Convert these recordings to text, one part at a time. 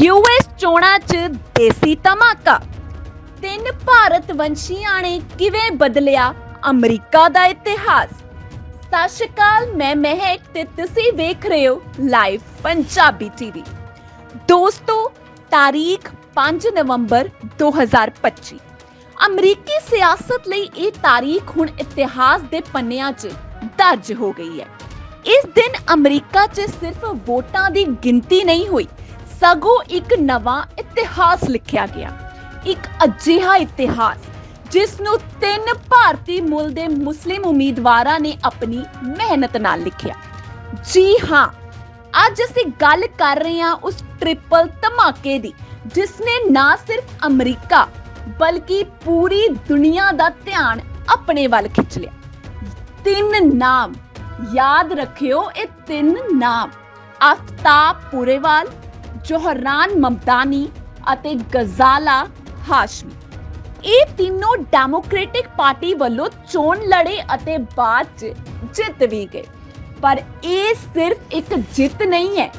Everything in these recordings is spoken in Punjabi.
ਯੂਐਸ ਚੋਣਾਂ 'ਚ ਦੇਸੀ ਧਮਾਕਾ। ਤਿੰਨ ਭਾਰਤ ਵੰਸ਼ੀਆਂ ਨੇ ਕਿਵੇਂ ਬਦਲਿਆ ਅਮਰੀਕਾ ਦਾ ਇਤਿਹਾਸ? ਸਤਿ ਸ਼੍ਰੀ ਅਕਾਲ, ਮੈਂ ਮਹਿਕ ਤੇ ਤੁਸੀਂ ਵੇਖ ਰਹੇ ਹੋ ਲਾਈਵ ਪੰਜਾਬੀ ਟੀਵੀ। ਦੋਸਤੋ, ਤਾਰੀਖ 5 ਨਵੰਬਰ 2025 ਅਮਰੀਕੀ ਸਿਆਸਤ ਲਈ ਇਹ ਤਾਰੀਖ ਹੁਣ ਇਤਿਹਾਸ ਦੇ ਪੰਨਿਆਂ 'ਚ ਦਰਜ ਹੋ ਗਈ ਹੈ। ਇਸ ਦਿਨ ਅਮਰੀਕਾ 'ਚ ਸਿਰਫ ਵੋਟਾਂ ਦੀ ਗਿਣਤੀ ਨਹੀਂ ਹੋਈ ਸਗੋਂ ਇੱਕ ਨਵਾਂ ਇਤਿਹਾਸ ਲਿਖਿਆ ਗਿਆ। ਇੱਕ ਅਜਿਹਾ ਇਤਿਹਾਸ, ਜਿਸ ਨੂੰ ਤਿੰਨ ਭਾਰਤੀ ਮੁੱਲ ਦੇ ਮੁਸਲਿਮ ਉਮੀਦਵਾਰਾਂ ਨੇ ਆਪਣੀ ਮਿਹਨਤ ਨਾਲ ਲਿਖਿਆ। ਜੀ ਹਾਂ, ਅੱਜ ਅਸੀਂ ਗੱਲ ਕਰ ਰਹੇ ਹਾਂ ਉਸ ਟ੍ਰਿਪਲ ਧਮਾਕੇ ਦੀ ਜਿਸ ਨੇ ਨਾ ਸਿਰਫ ਅਮਰੀਕਾ, ਬਲਕਿ ਪੂਰੀ ਦੁਨੀਆ ਦਾ ਧਿਆਨ ਆਪਣੇ ਵੱਲ ਖਿੱਚ ਲਿਆ। ਤਿੰਨ ਨਾਮ, ਯਾਦ ਰੱਖਿਓ ਇਹ ਤਿੰਨ ਨਾਮ ਆਫਤਾਬ ਪੂਰੇਵਾਲ ਜੋਹਰਾਨ ਮਮਦਾਨੀ ਅਤੇ ਗਜ਼ਾਲਾ ਹਾਸ਼ਮੀ। ਇਹ ਤਿੰਨੋਂ ਡੈਮੋਕ੍ਰੈਟਿਕ ਪਾਰਟੀ ਵੱਲੋਂ ਚੋਣ ਲੜੇ ਅਤੇ ਬਾਅਦ 'ਚ ਜਿੱਤ ਵੀ ਗਏ। ਪਰ ਇਹ ਸਿਰਫ ਇੱਕ ਜਿੱਤ ਨਹੀਂ ਹੈ।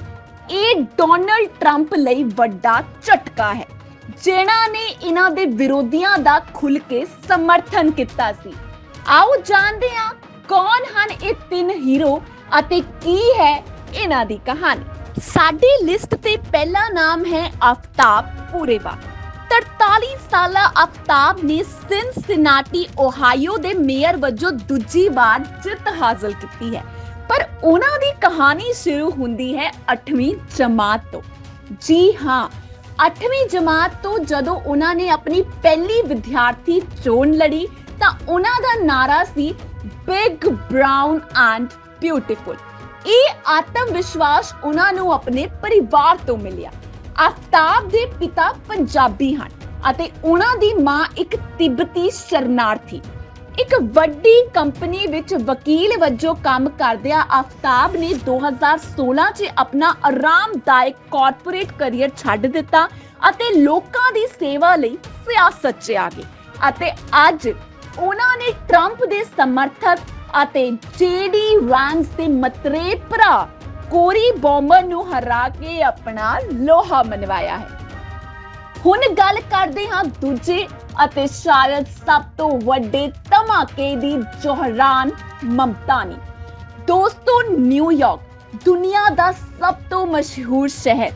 ਇਹ ਡੋਨਲਡ ਟਰੰਪ ਲਈ ਵੱਡਾ ਝਟਕਾ ਹੈ, ਜਿਨ੍ਹਾਂ ਨੇ ਇਹਨਾਂ ਦੇ ਵਿਰੋਧੀਆਂ ਦਾ ਖੁੱਲ ਕੇ ਸਮਰਥਨ ਕੀਤਾ ਸੀ। ਆਓ ਜਾਣਦੇ ਹਾਂ ਕੌਣ ਹਨ ਇਹ ਤਿੰਨ ਹੀਰੋ ਅਤੇ ਕੀ ਹੈ ਇਹਨਾਂ ਦੀ ਕਹਾਣੀ। ਸਾਡੀ ਲਿਸਟ ਤੇ ਪਹਿਲਾ ਨਾਮ ਹੈ ਆਫਤਾਬ ਪੂਰੇਵਾ। 43 ਸਾਲਾ ਆਫਤਾਬ ਨੇ ਸਿਨਸਿਨਾਟੀ ਓਹਾਈਓ ਦੇ ਮੇਅਰ ਵਜੋਂ ਦੂਜੀ ਵਾਰ ਜਿੱਤ ਹਾਸਲ ਕੀਤੀ ਹੈ। ਪਰ ਉਹਨਾਂ ਦੀ ਕਹਾਣੀ ਸ਼ੁਰੂ ਹੁੰਦੀ ਹੈ 8ਵੀਂ ਜਮਾਤ ਤੋਂ। ਜੀ ਹਾਂ 8ਵੀਂ ਜਮਾਤ ਤੋਂ ਜਦੋਂ ਉਹਨਾਂ ਨੇ ਆਪਣੀ ਪਹਿਲੀ ਵਿਦਿਆਰਥੀ ਚੋਣ ਲੜੀ, ਤਾਂ ਉਹਨਾਂ ਦਾ ਨਾਰਾ ਸੀ ਬਿਗ ਬ੍ਰਾਊਨ ਐਂਡ ਬਿਊਟੀਫੁਲ। ਇਹ ਆਤਮ ਵਿਸ਼ਵਾਸ ਉਹਨਾਂ ਨੂੰ ਆਪਣੇ ਪਰਿਵਾਰ ਤੋਂ ਮਿਲਿਆ। ਆਫਤਾਬ ਦੇ ਪਿਤਾ ਪੰਜਾਬੀ ਹਨ ਅਤੇ ਉਹਨਾਂ ਦੀ ਮਾਂ ਇੱਕ ਤਿੱਬਤੀ ਸ਼ਰਨਾਰਥੀ। ਇੱਕ ਵੱਡੀ ਕੰਪਨੀ ਵਿੱਚ ਵਕੀਲ ਵਜੋਂ ਕੰਮ ਕਰਦਿਆਂ ਆਫਤਾਬ ਨੇ 2016 'ਚ ਆਪਣਾ ਆਰਾਮਦਾਇਕ ਕਾਰਪੋਰੇਟ ਕੈਰੀਅਰ ਛੱਡ ਦਿੱਤਾ ਅਤੇ ਲੋਕਾਂ ਦੀ ਸੇਵਾ ਲਈ ਸਿਆਸਤ 'ਚ ਆ ਗਏ ਅਤੇ ਅੱਜ ਉਹਨਾਂ ਨੇ ਟਰੰਪ ਦੇ ਸਮਰਥਕ ਅਤੇ ਜੇਡੀ ਵੈਂਸ ਦੇ ਮਤਰੇ ਭਰਾ ਕੋਰੀ ਬੌਮਰ ਨੂੰ ਹਰਾ ਕੇ ਆਪਣਾ ਲੋਹਾ ਮਨਵਾਇਆ ਹੈ। ਹੁਣ ਗੱਲ ਕਰਦੇ ਹਾਂ ਦੂਜੇ ਅਤੇ ਸ਼ਾਇਦ ਸਭ ਤੋਂ ਵੱਡੇ ਧਮਾਕੇ ਦੀ ਜੋਹਰਾਨ ਮਮਤਾਨੀ। ਦੋਸਤੋ ਨਿਊਯਾਰਕ ਦੁਨੀਆ ਦਾ ਸਭ ਤੋਂ ਮਸ਼ਹੂਰ ਸ਼ਹਿਰ।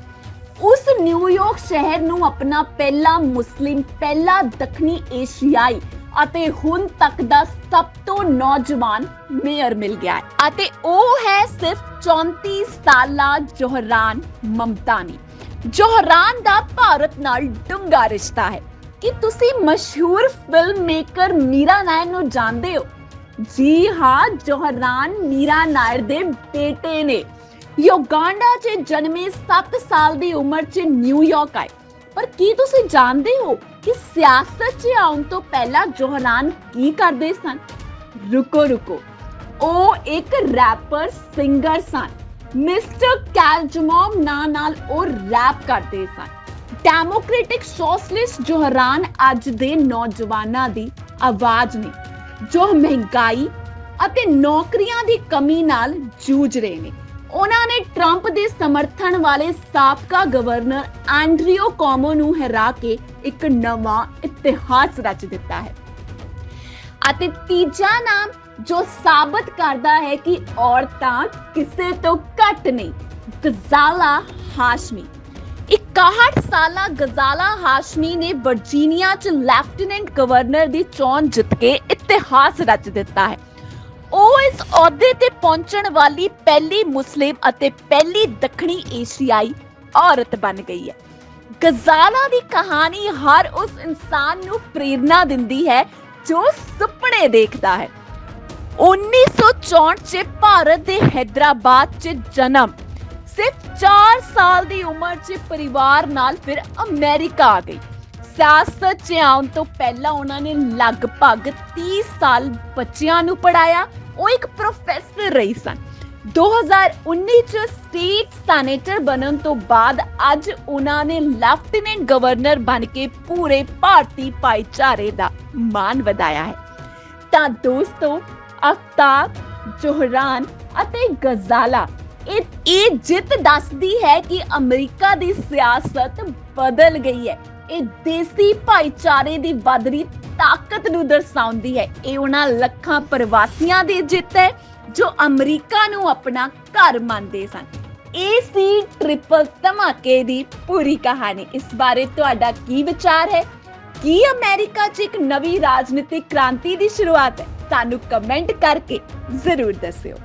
ਉਸ ਨਿਊਯਾਰਕ ਸ਼ਹਿਰ ਨੂੰ ਆਪਣਾ ਪਹਿਲਾ ਮੁਸਲਿਮ, ਪਹਿਲਾ ਦੱਖਣੀ ਏਸ਼ੀਆਈ ਅਤੇ ਹੁਣ ਤੱਕ ਦਾ ਸਭ ਤੋਂ ਨੌਜਵਾਨ ਮੇਅਰ ਮਿਲ ਗਿਆ ਹੈ। ਅਤੇ ਉਹ ਹੈ ਸਿਰਫ 34 ਸਾਲਾ ਜੋਹਰਾਨ ਮਮਤਾਨੀ। ਜੋਹਰਾਨ ਦਾ ਭਾਰਤ ਨਾਲ ਡੂੰਘਾ ਰਿਸ਼ਤਾ ਹੈ। ਕਿ ਤੁਸੀਂ ਮਸ਼ਹੂਰ ਫਿਲਮ ਮੇਕਰ ਮੀਰਾ ਨਾਇਰ ਨੂੰ ਜਾਣਦੇ ਹੋ? ਜੀ ਹਾਂ, ਜੋਹਰਾਨ ਮੀਰਾ ਨਾਇਰ ਦੇ ਬੇਟੇ ਨੇ। ਯੋਗਾਂਡਾ 'ਚ ਜਨਮੇ 7 ਸਾਲ ਦੀ ਉਮਰ 'ਚ ਨਿਊਯਾਰਕ ਆਏ। ਪਰ ਕੀ ਤੁਸੀਂ ਜਾਣਦੇ ਹੋ ਕਿ ਸਿਆਸਤ 'ਚ ਆਉਣ ਤੋਂ ਪਹਿਲਾਂ ਜੋਹਰਾਨ ਕੀ ਕਰਦੇ ਸਨ? ਰੁਕੋ ਰੁਕੋ। ਉਹ ਇੱਕ ਰੈਪਰ ਸਿੰਗਰ ਸਨ। ਮਿਸਟਰ ਕੈਲਜਮੋਮ ਨਾਂ ਨਾਲ ਉਹ ਰੈਪ ਕਰਦੇ ਸਨ। ਡੈਮੋਕ੍ਰੈਟਿਕ ਸੋਸ਼ਲਿਸਟ ਜੋਹਰਾਨ ਅੱਜ ਦੇ ਨੌਜਵਾਨਾਂ ਦੀ ਆਵਾਜ਼ ਨੇ, ਜੋ ਮਹਿੰਗਾਈ ਅਤੇ ਨੌਕਰੀਆਂ ਦੀ ਕਮੀ ਨਾਲ ਜੂਝ ਰਹੇ ਨੇ। ਉਹਨਾਂ ਨੇ ਟਰੰਪ ਦੇ ਸਮਰਥਨ ਵਾਲੇ ਸਾਬਕਾ ਗਵਰਨਰ ਐਂਡਰਿਓ ਕੋਮੋ ਨੂੰ ਹਰਾ ਕੇ ਇੱਕ ਨਵਾਂ ਇਤਿਹਾਸ ਰਚ ਦਿੱਤਾ ਹੈ। ਅਤੇ ਤੀਜਾ ਨਾਮ ਜੋ ਸਾਬਤ ਕਰਦਾ ਹੈ ਕਿ ਔਰਤਾਂ ਕਿਸੇ ਤੋਂ ਘੱਟ ਨਹੀਂ, ਗਜ਼ਾਲਾ ਹਾਸ਼ਮੀ। 61 ਸਾਲਾ ਗਜ਼ਾਲਾ ਹਾਸ਼ਮੀ ਨੇ ਵਰਜੀਨੀਆ 'ਚ ਲੈਫਟੀਨੈਂਟ ਗਵਰਨਰ ਦੀ ਚੋਣ ਜਿੱਤ ਕੇ ਇਤਿਹਾਸ ਰਚ ਦਿੱਤਾ ਹੈ। ਉਹ ਇਸ ਅਹੁਦੇ ਤੇ ਪਹੁੰਚਣ ਵਾਲੀ ਪਹਿਲੀ ਮੁਸਲਿਮ ਅਤੇ ਪਹਿਲੀ ਦੱਖਣੀ ਏਸ਼ੀਆਈ ਔਰਤ ਬਣ ਗਈ ਹੈ। ਗਜ਼ਾਲਾ ਦੀ ਕਹਾਣੀ ਹਰ ਉਸ ਇਨਸਾਨ ਨੂੰ ਪ੍ਰੇਰਣਾ ਦਿੰਦੀ ਹੈ ਜੋ ਸੁਪਨੇ ਦੇਖਦਾ ਹੈ। 1964 ਚ ਭਾਰਤ ਦੇ ਹైదరాబాద్ ਚ ਜਨਮ, ਸਿਰਫ 4 ਸਾਲ ਦੀ ਉਮਰ 'ਚ ਪਰਿਵਾਰ ਨਾਲ ਫਿਰ ਅਮਰੀਕਾ ਆ ਗਈ। ਸਿਆਸਤ 'ਚ ਆਉਣ ਤੋਂ ਪਹਿਲਾਂ ਉਹਨਾਂ ਨੇ ਲਗਭਗ 30 ਸਾਲ ਬੱਚਿਆਂ ਨੂੰ ਪੜਾਇਆ ਉਹ ਇੱਕ ਪ੍ਰੋਫੈਸਰ ਰਹੀ ਸਨ। 2019 ਚ ਸਟੇਟ ਸੈਨੇਟਰ ਬਣਨ ਤੋਂ ਬਾਅਦ ਅੱਜ ਉਹਨਾਂ ਨੇ ਲੈਫਟੀਨੈਂਟ ਗਵਰਨਰ ਬਣ ਕੇ ਪੂਰੇ ਭਾਰਤੀ ਭਾਈਚਾਰੇ ਦਾ ਮਾਣ ਵਧਾਇਆ ਹੈ। ਤਾਂ ਦੋਸਤੋ, ਅਫਤਾਬ, ਜੋਹਰਾਨ ਅਤੇ ਗਜ਼ਾਲਾ, ਇਹ ਇਹ ਜਿੱਤ ਦੱਸਦੀ ਹੈ ਕਿ ਅਮਰੀਕਾ ਦੀ ਸਿਆਸਤ ਬਦਲ ਗਈ ਹੈ। ਇਹ ਦੇਸੀ ਭਾਈਚਾਰੇ ਦੀ ਵਧਦੀ ਤਾਕਤ ਨੂੰ ਦਰਸਾਉਂਦੀ ਹੈ। ਇਹ ਉਹਨਾਂ ਲੱਖਾਂ ਪ੍ਰਵਾਸੀਆਂ ਦੀ ਜਿੱਤ ਹੈ, ਜੋ ਅਮਰੀਕਾ ਨੂੰ ਆਪਣਾ ਘਰ ਮੰਨਦੇ ਸਨ। ਇਹ ਸੀ ਟ੍ਰਿਪਲ ਧਮਾਕੇ ਦੀ ਪੂਰੀ ਕਹਾਣੀ। ਇਸ ਬਾਰੇ ਤੁਹਾਡਾ ਕੀ ਵਿਚਾਰ ਹੈ? ਕੀ ਅਮਰੀਕਾ 'ਚ ਇੱਕ ਨਵੀਂ ਰਾਜਨੀਤਿਕ ਕ੍ਰਾਂਤੀ ਦੀ ਸ਼ੁਰੂਆਤ ਹੈ? ਸਾਨੂੰ ਕਮੈਂਟ ਕਰਕੇ ਜ਼ਰੂਰ ਦੱਸਿਓ।